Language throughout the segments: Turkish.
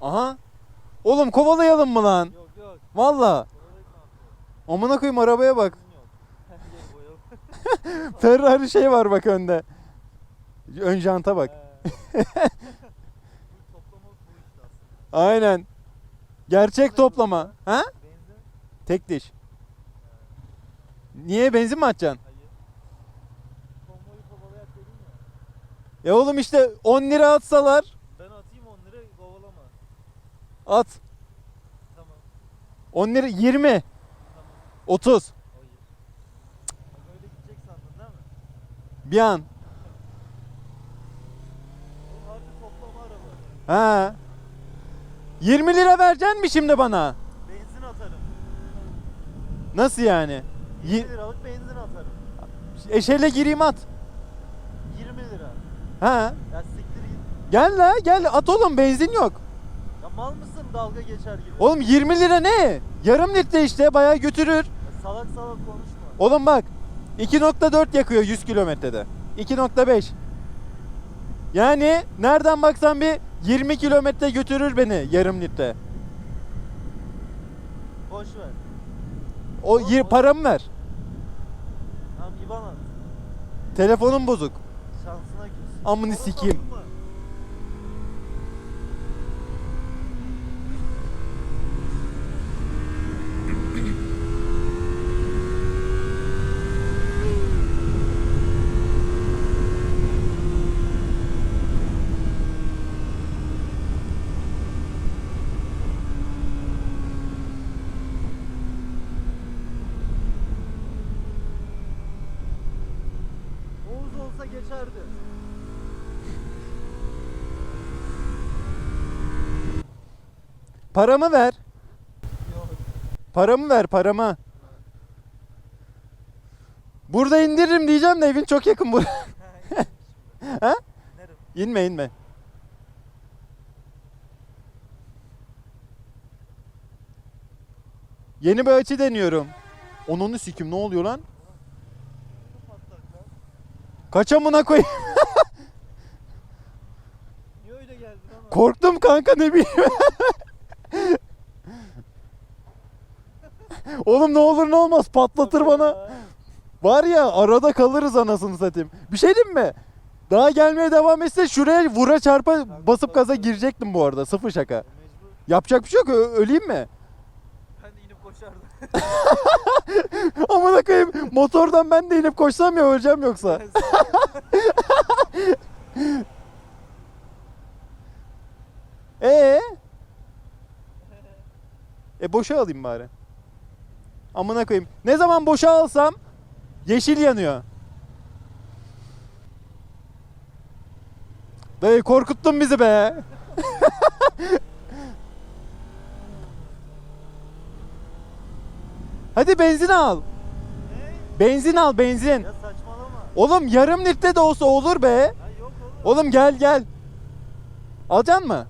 Aha. Oğlum kovalayalım mı lan? Yok yok. Valla. Amına koyayım arabaya bak. Ferrari şey var bak önde. Ön janta bak. Aynen. Gerçek toplama. Ha? Benzin? Tek diş. Niye benzin mi atacaksın? Ya. Ya oğlum işte 10 lira atsalar Ben atayım 10 lira kovalama. At. Tamam. 10 lira 20, Tamam. 30 Hayır. Bak öyle gidecek sandın değil mi? bir an. Bu harbi toplama araba. Ha. 20 lira vereceksin mi şimdi bana? Benzin atarım. Nasıl yani? 20 Yi- liralık benzin atarım. Eşeğle gireyim at. 20 lira. Ha. Ya siktir git. Gel la gel at oğlum benzin yok. Mal mısın dalga geçer gibi? Oğlum 20 lira ne? Yarım litre işte bayağı götürür. Ya salak salak konuşma. Oğlum bak 2.4 yakıyor 100 kilometrede. 2.5. Yani nereden baksan bir 20 kilometre götürür beni yarım litre. Boş ver. O Oğlum, yir, o- paramı ver. Tamam İban at. Telefonum bozuk. Şansına küs. Amını Ona sikeyim. Oğuz geçerdi. Paramı ver. Paramı ver paramı. Burada indiririm diyeceğim de evin çok yakın bu. Ha? İnme inme. Yeni bir açı deniyorum. Onunu sikim ne oluyor lan? Kaç amına koyayım? Niye öyle geldi lan? o? Korktum kanka ne bileyim. Oğlum ne olur ne olmaz patlatır bana. Var ya arada kalırız anasını satayım. Bir şey diyeyim mi? Daha gelmeye devam etse şuraya vura çarpa basıp gaza girecektim bu arada. Sıfır şaka. Yapacak bir şey yok. ö- öleyim mi? Koşardım. Amına koyayım. Motordan ben de inip koşsam ya öleceğim yoksa. Ee? E boşa alayım bari. Amına koyayım. Ne zaman boşa alsam yeşil yanıyor. Dayı korkuttun bizi be. Hadi benzin al. ne? Benzin al benzin. Ya saçmalama. Oğlum yarım litre de olsa olur be. Ya yok oğlum. Oğlum gel gel. Alacaksın mı?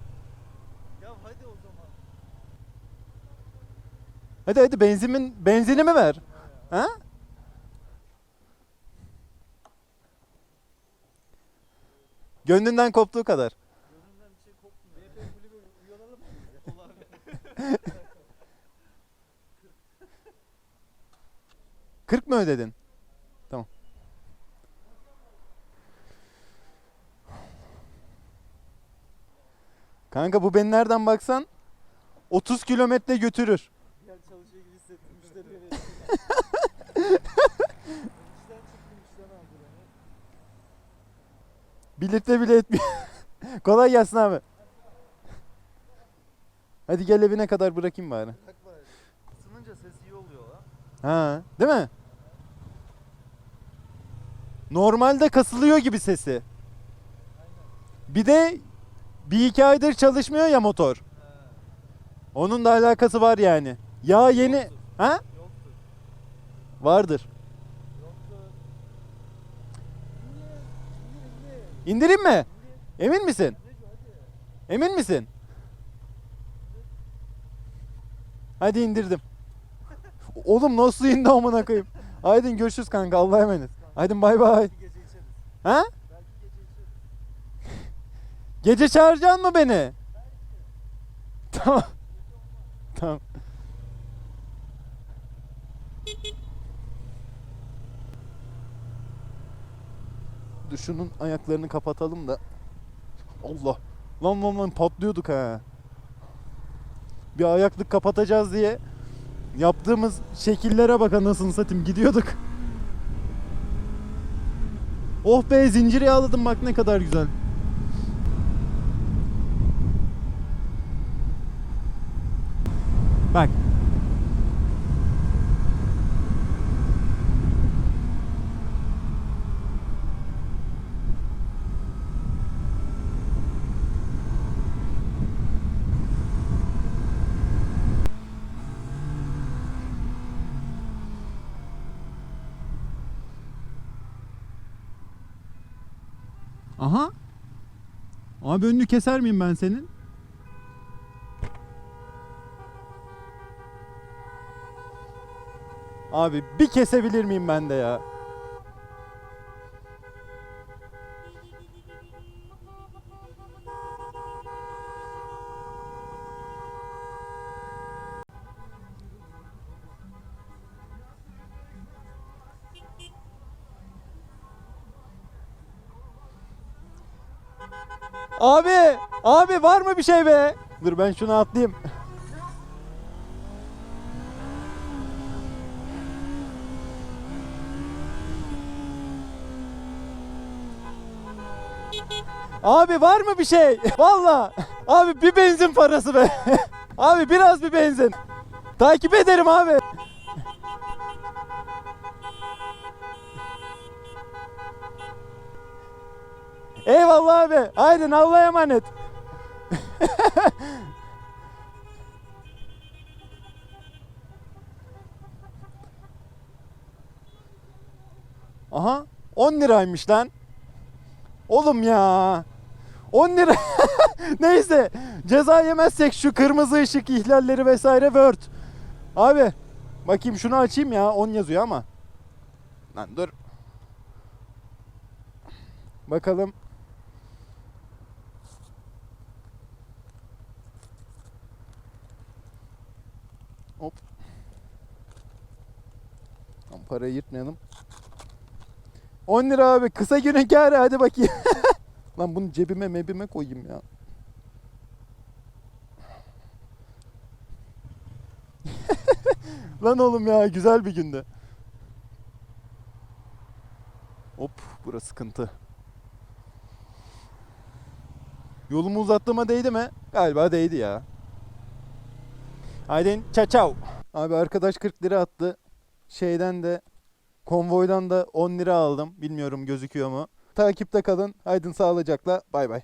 Ya hadi o zaman. Hadi hadi benzimin benzinimi ver. Ha? Gönlünden koptuğu kadar. Gözümden bir şey kopmuyor. 40 mı ödedin? Tamam. Kanka bu beni nereden baksan 30 kilometre götürür. Gel çalışıyor gibi hissettim. Müşterileri litre bile etmiyor. Kolay gelsin abi. Hadi gel evine kadar. Isınınca ses iyi oluyor lan. Ha, değil mi? Normalde kasılıyor gibi sesi. Bir de bir iki aydır çalışmıyor ya motor. Onun da alakası var yani. Ya yeni... Yoktur. Ha? Yoktur. Vardır. Yoktur. İndir, indir, indir. İndireyim mi? İndir. Emin misin? Emin misin? Hadi indirdim. Oğlum nasıl indi amına koyayım? Aydın görüşürüz kanka Allah'a emanet. Aydın bay bay. Ha? Gece çağıracaksın mı beni? Tamam. Tamam. Dur şunun ayaklarını kapatalım da. Allah. Lan lan lan patlıyorduk ha. Bir ayaklık kapatacağız diye yaptığımız şekillere bak anasını satayım gidiyorduk. Oh be zinciri yağladım bak ne kadar güzel. Bak. Aha. Abi önünü keser miyim ben senin? Abi bir kesebilir miyim ben de ya? Abi, abi var mı bir şey be? Dur ben şunu atlayayım. Abi var mı bir şey? Valla. Abi bir benzin parası be. Abi biraz bir benzin. Takip ederim abi. Eyvallah abi. Haydi Allah'a emanet. Aha 10 liraymış lan. Oğlum ya. 10 lira. Neyse. Ceza yemezsek şu kırmızı ışık ihlalleri vesaire Word. Abi. Bakayım şunu açayım ya. 10 yazıyor ama. Lan dur. Bakalım. Hop. Lan parayı yırtmayalım. 10 lira abi kısa günün kârı hadi bakayım. Lan bunu cebime mebime koyayım ya. Lan oğlum ya güzel bir gündü. Hop burası sıkıntı. Yolumu uzattığıma değdi mi? Galiba değdi ya. Haydi çav çav. Abi arkadaş 40 lira attı. Şeyden de konvoydan da 10 lira aldım. Bilmiyorum gözüküyor mu. Takipte kalın. Aydın sağlıcakla. Bay bay.